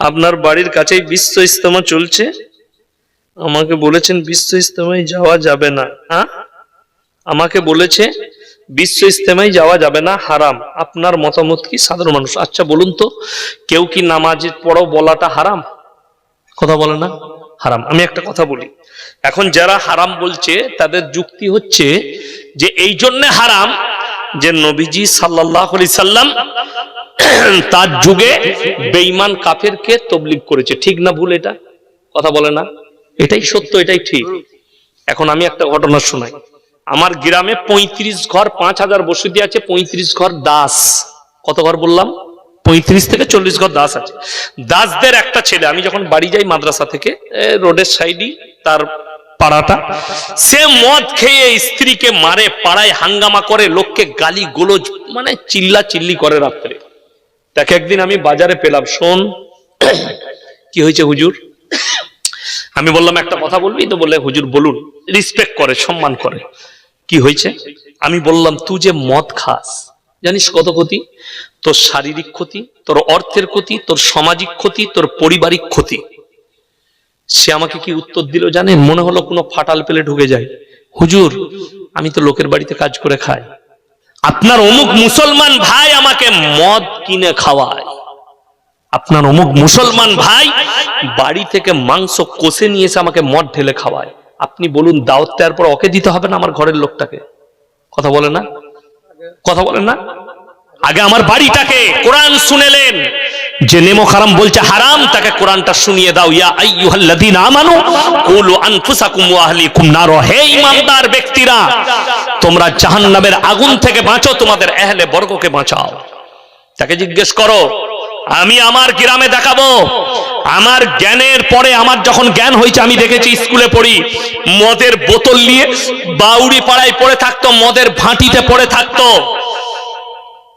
আপনার বাড়ির কাছেই বিশ্ব ইস্তেমা চলছে? আমাকে বলেছেন বিশ্ব ইস্তেমায় যাওয়া যাবে না। হ্যাঁ? আমাকে বলেছে বিশ্ব ইস্তেমায় যাওয়া যাবে না, হারাম। আপনার মতামত কি সাধারণ মানুষ? আচ্ছা বলুন তো, কেউ কি নামাজ পড়ো বলাটা হারাম? কথা বলে না? হারাম। আমি একটা কথা বলি। এখন যারা হারাম বলছে, তাদের যুক্তি হচ্ছে যে, এই জন্যে হারাম যে, নবীজি সাল্লাহ সাল্লাম তার যুগে বেঈমান কাফেরকে তবলিগ করেছে। ঠিক না ভুল এটা? কথা বলে না? এটাই সত্য, এটাই ঠিক। এখন আমি একটা ঘটনা শোনাই। আমার গ্রামে পঁয়ত্রিশ ঘর, পাঁচ হাজার বসতি আছে, পঁয়ত্রিশ ঘর দাস। কত ঘর বললাম? পঁয়ত্রিশ থেকে চল্লিশ ঘর দাস আছে। দাসদের একটা ছেলে, আমি যখন বাড়ি যাই মাদ্রাসা থেকে রোডের সাইডই, তার পাড়াটা, সে মদ খেয়ে স্ত্রীকে মারে, পাড়ায় হাঙ্গামা করে, লোককে গালি গোলজ মানে চিল্লা চিল্লি করে রাত্রে। তাকে একদিন আমি বাজারে পেলাম, শোন। কি হয়েছে হুজুর? আমি বললাম, একটা কথা বলবি? তো বললে, হুজুর, বলুন। রিসপেক্ট করে, সম্মান করে। কি হয়েছে? আমি বললাম, তুই যে মদ খাস, জানিস কত ক্ষতি? তোর শারীরিক ক্ষতি, তোর অর্থের ক্ষতি, তোর সামাজিক ক্ষতি, তোর পারিবারিক ক্ষতি। সে আমাকে কি উত্তর দিল, জানেন? মনে হলো কোনো ফাটাল পেলে ঢুকে যায়। হুজুর, আমি তো লোকের বাড়িতে কাজ করে খাই। আপনার অমুক মুসলমান ভাই আমাকে মদ কিনে খাওয়ায়। আপনার অমুক মুসলমান ভাই বাড়ি থেকে মাংস কষে নিয়ে এসে আমাকে মদ ঢেলে খাওয়ায়। আপনি বলুন, দাওয়াত দেওয়ার পর ওকে দিতে হবে না আমার ঘরের লোকটাকে? কথা বলে না? কথা বলেন না? আগে আমার বাড়িটাকে কোরআন শুনেলেন। যে নেমো হারাম বলছে, হারাম, তাকে কোরআনটা শুনিয়ে দাও। ইয়া আইয়ুহাল্লাযীনা আমানু কুলু আনফুসাকুম ওয়া আহলিকুম নার। হে ঈমানদার ব্যক্তিরা, তোমরা জাহান্নামের আগুন থেকে বাঁচো, তোমাদের আহলে বর্গকে বাঁচাও। তাকে জিজ্ঞেস করো, আমি আমার গ্রামে দেখাবো? আমার জ্ঞানের পরে আমার যখন জ্ঞান হয়েছে, আমি দেখেছি স্কুলে পড়ি, মদের বোতল নিয়ে বাউড়ি পাড়ায় পড়ে থাকতো, মদের ভাঁটিতে পড়ে থাকতো।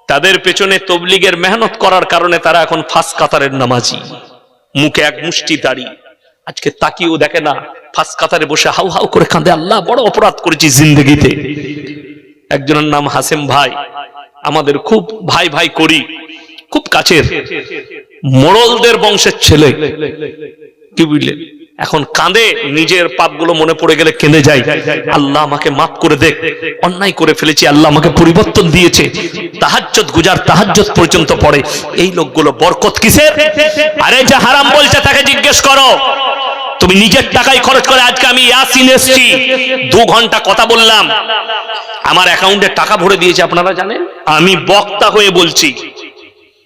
তাদের পেছনে তবলিগের মেহনত করার কারণে তারা এখন ফাঁস কাতারের নামাজি। মুখে এক মুষ্টি দাড়ি। আজকে তাকিয়েও দেখে না, ফাঁস কাতারে বসে হাউ হাউ করে কাঁদে। আল্লাহ, বড় অপরাধ করেছি জিন্দগিতে। একজনের নাম হাসেম ভাই। আমাদের খুব ভাই ভাই করি। খুব কাছের। মোড়লদের বংশের ছেলে। কি বুঝলেন? এখন কাঁদে নিজের পাপগুলো মনে পড়ে গেলে কেঁদে যায়। আল্লাহ আমাকে মাফ করে দেখ অন্যায় করে ফেলেছি আল্লাহ আমাকে পরিবর্তন দিয়েছে। তাহাজ্জত গুজার তাহাজ্জত পর্যন্ত পড়ে। এই লোকগুলো বরকত কিসের? আরে যে হারাম বলছে তাকে জিজ্ঞেস করো। তুমি নিজের টাকায় খরচ করে আজকে আমি ইয়াসিন এসছি। দু ঘণ্টা কথা বললাম। আমার অ্যাকাউন্টে টাকা ভরে দিয়েছে আপনারা জানেন? আমি বক্তা হয়ে বলছি।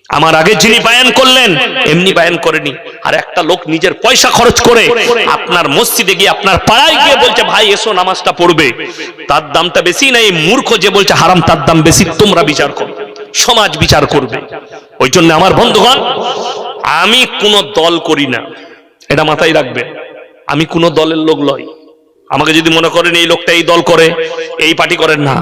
আমার আগে যিনি বায়ান করলেন, এমনি বায়ান করেনি। আর একটা লোক নিজের পয়সা খরচ করে আপনার মসজিদে গিয়ে আপনার পাড়ায় গিয়ে বলছে, ভাই, এসো, নামাজটা পড়বে। তার দামটা বেশি না, এই মূর্খ যে বলছে, হারাম, তার দাম বেশি, তোমরা বিচার করো। সমাজ বিচার করবে। ওই জন্য আমার বন্ধুগণ, আমি কোনো দল করি না। এটা মাথায় রাখবে। আমি কোনো দলের লোক লই আমাকে যদি মনে করেন এই লোকটা এই দল করে, এই পার্টি করেন না।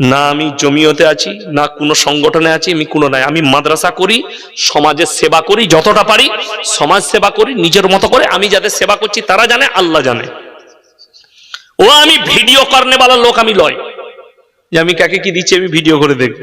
না আমি জমিয়তে আছি, না কোনো সংগঠনে আছি, আমি কোনো নাই। আমি মাদ্রাসা করি, সমাজের সেবা করি, যতটা পারি, সমাজ সেবা করি, নিজের মতো করে আমি যাদের সেবা করছি, তারা জানে, আল্লাহ জানে। ও আমি ভিডিও করনে লোক, আমি লয়। যে আমি কাকে কি দিচ্ছি, আমি ভিডিও করে দেখব।